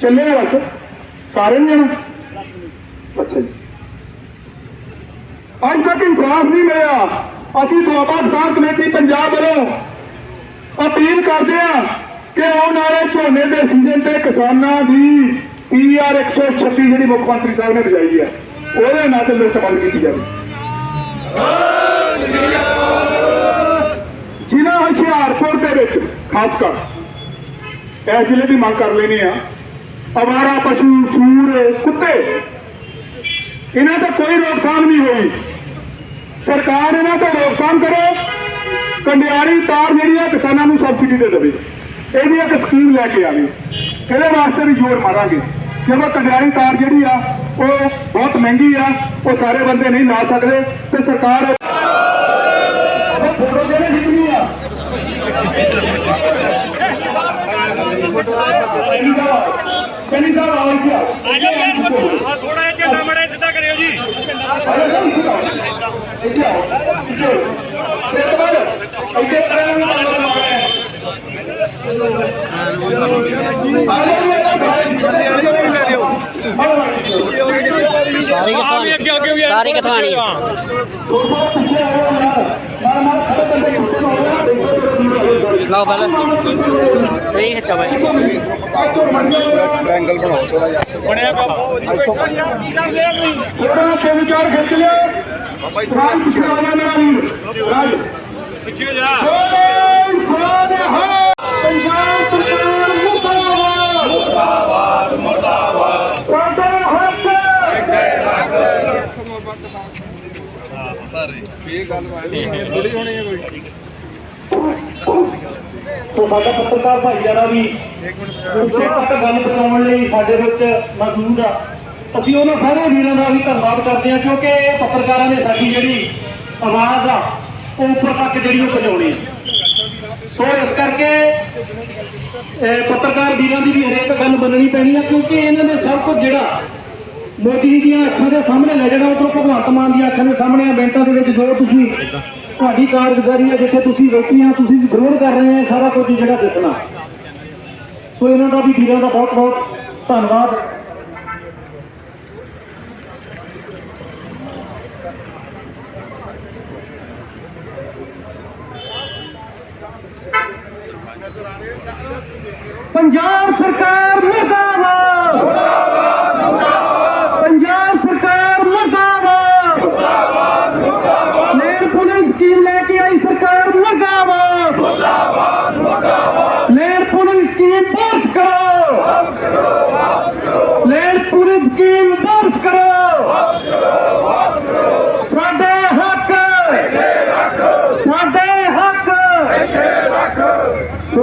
ਚੱਲੇ ਬਸ। ਸਾਰੇ ਨਹੀਂ ਜਾਣਾ। ਅੱਛਾ ਜੀ। ਅੱਜ ਤੱਕ ਇਨਸਾਫ ਨਹੀਂ ਮਿਲਿਆ। ਅਸੀਂ ਦੁਆਬਾ ਕਿਸਾਨ ਕਮੇਟੀ ਪੰਜਾਬ ਵੱਲੋਂ ਅਪੀਲ ਕਰਦੇ ਆ ਕਿ ਆਉਣ ਵਾਲੇ ਝੋਨੇ ਦੇ ਸੀਜ਼ਨ ਤੇ ਕਿਸਾਨਾਂ ਦੀ ਪੀਆਰ 136 ਜਿਹੜੀ ਮੁੱਖ ਮੰਤਰੀ ਸਾਹਿਬ ਨੇ ਵਜਾਈ ਹੈ, ਉਹਦੇ ਨਾਂ ਤੇ ਲਿਸਟ ਬੰਦ ਕੀਤੀ ਜਾਵੇ। ਜ਼ਿਲ੍ਹਾ ਹੁਸ਼ਿਆਰਪੁਰ ਦੇ ਵਿੱਚ, ਖਾਸ ਕਰ, ਇਹ ਜ਼ਿਲ੍ਹੇ ਦੀ ਮੰਗ ਕਰ ਲੈਣੀ ਆ ਅਵਾਰਾ ਪਸ਼ੂ, ਸੂਰ, ਕੁੱਤੇ। ਇਹਨਾਂ ਤੇ ਕੋਈ ਰੋਕਥਾਮ ਨਹੀਂ ਹੋਈ। ਸਰਕਾਰ ਇਹਨਾਂ ਤੇ ਰੋਕਥਾਮ ਕਰੇ, ਕੰਡਿਆਲੀ ਤਾਰ ਜਿਹੜੀ ਆ ਕਿਸਾਨਾਂ ਨੂੰ ਸਬਸਿਡੀ ਦੇ ਦੇਵੇ। ਇਹਦੀ ਇੱਕ ਸਕੀਮ ਲੈ ਕੇ ਆਵੇ। ਇਹਦੇ ਵਾਸਤੇ ਵੀ ਜ਼ੋਰ ਮਾਰਾਂਗੇ। ਕਿਉਂਕਿ ਕੰਡਿਆਲੀ ਤਾਰ ਜਿਹੜੀ ਆ, ਉਹ ਬਹੁਤ ਮਹਿੰਗੀ ਆ, ਉਹ ਸਾਰੇ ਬੰਦੇ ਨਹੀਂ ਲਾ ਸਕਦੇ ਤੇ ਸਰਕਾਰ ਉਹ ਫੋਟੋ ਜਿਹੜੇ ਖਿੱਚਣੀ ਆ ਚੰਨੀ ਸਾਹਿਬ ਚੰਨੀ ਸਾਹਿਬ ਆਓ ਇੱਥੇ ਆਓ ਆ ਜਾਓ ਯਾਰ ਆ ਥੋੜਾ ਜਿਹਾ ਝੰਡਾ ਮੜਾ ਸਿੱਧਾ ਕਰਿਓ ਜੀ ਆਓ ਜੀ, ਇੱਥੇ ਕਰਾਂਗੇ ਨਾ ਸਾਰੀ ਆ ਵੀ ਅੱਗੇ ਅੱਗੇ ਵੀ ਆ। ਸਾਰੀ ਕਿੱਥੋਂ ਆਣੀ ਆ ਲਓ ਪਹਿਲਾਂ ਨਹੀਂ ਸੋ ਸਾਡਾ ਪੱਤਰਕਾਰ ਭਾਈਚਾਰਾ ਵੀ ਉਸੇ ਤੱਕ ਗੱਲ ਪਹੁੰਚਾਉਣ ਲਈ ਸਾਡੇ ਵਿੱਚ ਮੌਜੂਦ ਆ। ਅਸੀਂ ਉਹਨਾਂ ਸਾਰੇ ਵੀਰਾਂ ਦਾ ਵੀ ਧੰਨਵਾਦ ਕਰਦੇ ਹਾਂ ਕਿਉਂਕਿ ਇਹ ਪੱਤਰਕਾਰਾਂ ਨੇ ਸਾਡੀ ਜਿਹੜੀ ਆਵਾਜ਼ ਆ, ਉਹ ਉੱਪਰ ਤੱਕ ਜਿਹੜੀ ਉਹ ਪਹੁੰਚਾਉਣੀ ਆ। ਸੋ ਇਸ ਕਰਕੇ ਪੱਤਰਕਾਰ ਵੀਰਾਂ ਦੀ ਵੀ ਹਰੇਕ ਗੱਲ ਮੰਨਣੀ ਪੈਣੀ ਆ ਕਿਉਂਕਿ ਇਹਨਾਂ ਨੇ ਸਭ ਕੁਝ ਜਿਹੜਾ ਮੋਦੀ ਜੀ ਦੀਆਂ ਅੱਖਾਂ ਦੇ ਸਾਹਮਣੇ ਲੈ ਜਾਣਾ ਉਧਰੋਂ ਭਗਵੰਤ ਮਾਨ ਦੀਆਂ ਅੱਖਾਂ ਦੇ ਸਾਹਮਣੇ ਆ ਬੈਂਕਾਂ ਦੇ ਵਿੱਚ ਜੋ ਤੁਸੀਂ। ਤੁਹਾਡੀ ਕਾਰਗੁਜ਼ਾਰੀ ਹੈ ਜਿੱਥੇ ਤੁਸੀਂ ਬੈਠੀਆਂ ਤੁਸੀਂ ਵਿਰੋਧ ਕਰ ਰਹੇ ਆ ਸਾਰਾ ਕੁਝ ਜਿਹੜਾ ਦਿਸਣਾ ਸੋ ਇਹਨਾਂ ਦਾ ਵੀ ਵੀਰਾਂ ਦਾ ਬਹੁਤ ਬਹੁਤ ਧੰਨਵਾਦ। ਪੰਜਾਬ ਸਰਕਾਰ ਮੁਰਦਾਬਾਦ ਪੰਜਾਬ ਸਰਕਾਰ ਮੁਰਦਾਬਾਦ ਲੈਣ ਪੁਲਿਸ ਸਕੀਮ ਲੈ ਕੇ ਆਈ ਸਰਕਾਰ ਮੁਰਦਾਬਾਦ ਮੁਰਦਾਬਾਦ ਮੁਰਦਾਬਾਦ ਲੈਣ ਪੁਲਿਸ ਸਕੀਮ ਪਾਸ ਕਰੋ ਲੈਣ ਪੁਲਿਸ ਸਕੀਮ ਪਾਸ ਕਰੋ ਸਾਡੇ ਹੱਕ ਸਾਡੇ ਹੱਕ ਸੋ